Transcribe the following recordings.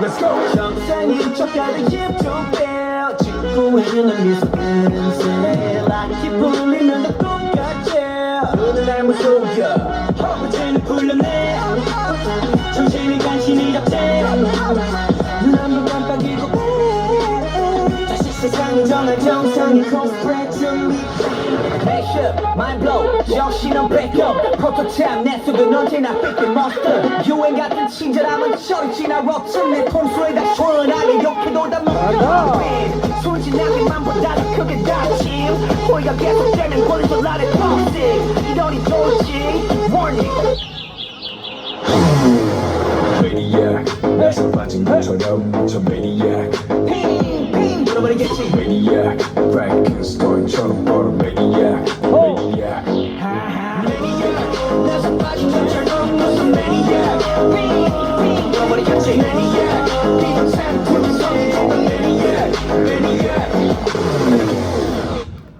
Let's go. 정상인 척하는 힘좀 빼. 짓고 있는 미소는 풀려내. 정신이 간신히 잡채. 눈한번 깜빡이고 빼. 다시 세상을 정할 정상인 코스프레 준비. Mashup, mind blow, 정신은 backup 프로토타입 내 속은 언제나 삐끗 monster. 유행 같은 친절함은 저리 지나 럽튼 내 통수에 다 시원하게 욕해도 다 먹혀. 순진하게만 보다 더 크게 다침 호의가 계속되면 권리소 나를 toxic 이러니 좋지 저 Maniac 핑핑 물어버리겠지 Maniac Frankenstein처럼 걸어 Maniac Maniac Maniac 나서 빠진 것처럼 무슨 Maniac 핑핑 물어버리겠지 Maniac 이런 상품은 성공 Maniac Maniac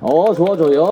어, 좋아, 좋아요.